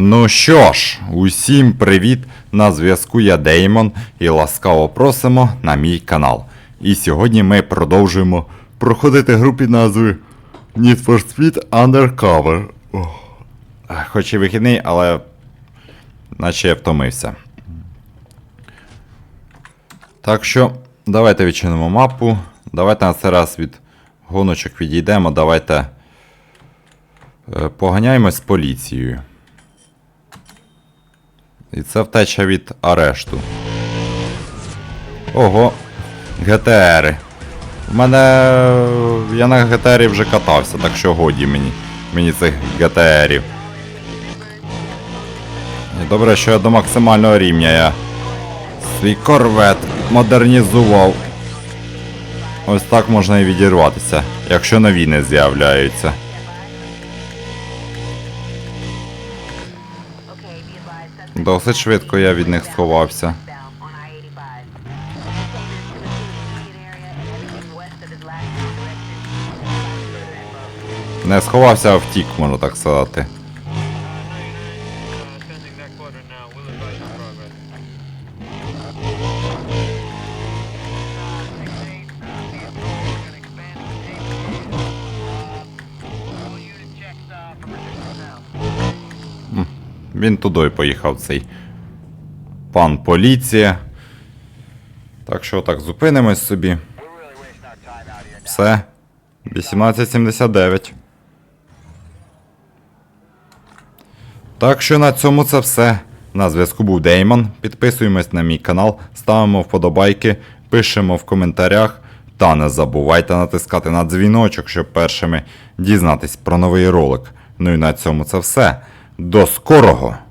Ну що ж, усім привіт! На зв'язку я Деймон і ласкаво просимо на мій канал. І сьогодні ми продовжуємо проходити гру під назвою Need for Speed Undercover. Ох. Хоч і вихідний, але наче я втомився. Так що, давайте відчинимо мапу. Давайте на цей раз від гоночок відійдемо. Давайте е, поганяємось з поліцією. І це втеча від арешту. Ого, ГТРи. У мене. Я на ГТРі вже катався, так що годі мені. Мені цих ГТРів. Добре, що я до максимального рівня я свій корвет модернізував. Ось так можна і відірватися, якщо нові не з'являються. Досить швидко я від них сховався. Не сховався, а втік, можна так сказати. Він туди поїхав цей пан поліція. Так що так, зупинимось собі. Все. 1879. Так що на цьому це все. На зв'язку був Деймон. Підписуємось на мій канал, ставимо вподобайки, пишемо в коментарях. Та не забувайте натискати на дзвіночок, щоб першими дізнатись про новий ролик. Ну і на цьому це все. До скорого!